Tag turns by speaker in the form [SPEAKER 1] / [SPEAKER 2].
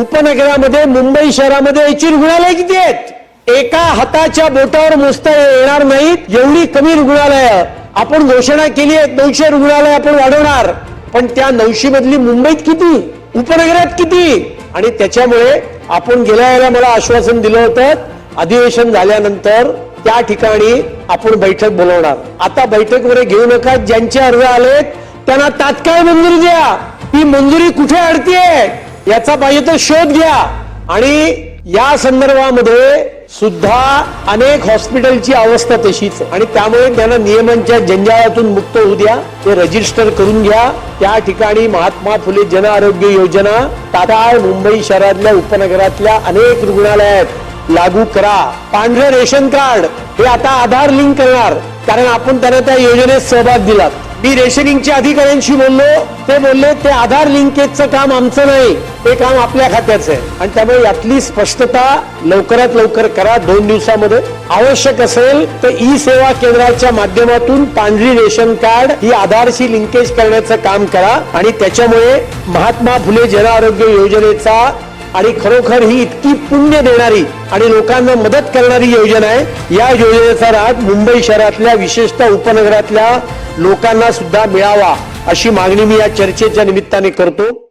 [SPEAKER 1] उपनगरामध्ये मुंबई शहरामध्ये याची रुग्णालय किती आहेत? एका हाताच्या बोटावर मोजता येणार नाहीत एवढी कमी रुग्णालय. आपण घोषणा केली आहे नऊशे रुग्णालय आपण वाढवणार. पण त्या नऊशे मधली मुंबईत किती? उपनगरात किती? आणि त्याच्यामुळे आपण गेल्या वेळेला मला आश्वासन दिलं होतं अधिवेशन झाल्यानंतर त्या ठिकाणी आपण बैठक बोलवणार. आता बैठक वगैरे घेऊ नका ज्यांचे अर्ज आलेत त्यांना तात्काळ मंजुरी द्या. ती मंजुरी कुठे अडतीये? याचा पाहिजे तर शोध घ्या. आणि या संदर्भामध्ये सुद्धा अनेक हॉस्पिटलची अवस्था तशीच आणि त्यामुळे त्यांना नियमांच्या जंजाळातून मुक्त होऊ द्या. ते रजिस्टर करून घ्या. त्या ठिकाणी महात्मा फुले जन आरोग्य योजना टाटाळ मुंबई शहरातल्या उपनगरातल्या अनेक रुग्णालयात लागू करा. पांढरे रेशन कार्ड हे आता आधार लिंक करणार. कारण आपण त्यांना त्या योजनेत सहभाग दिलात. मी रेशनिंगच्या अधिकाऱ्यांशी बोललो. ते बोलले ते आधार लिंकेजचं काम आमचं नाही ते काम आपल्या खात्याचं आहे. आणि त्यामुळे यातली स्पष्टता लवकरात लवकर करा दोन दिवसामध्ये. आवश्यक असेल तर ई सेवा केंद्राच्या माध्यमातून पांढरी रेशन कार्ड ही आधारशी लिंकेज करण्याचं काम करा. आणि त्याच्यामुळे महात्मा फुले जन आरोग्य योजनेचा आणि खरोखर ही इतकी पुण्य देणारी आणि लोकांना मदत करणारी योजना आहे. या योजनेचा राग मुंबई शहरातल्या विशेषतः उपनगरातल्या लोकांना सुद्धा मिळावा अशी मागणी मी या चर्चेच्या निमित्ताने करतो.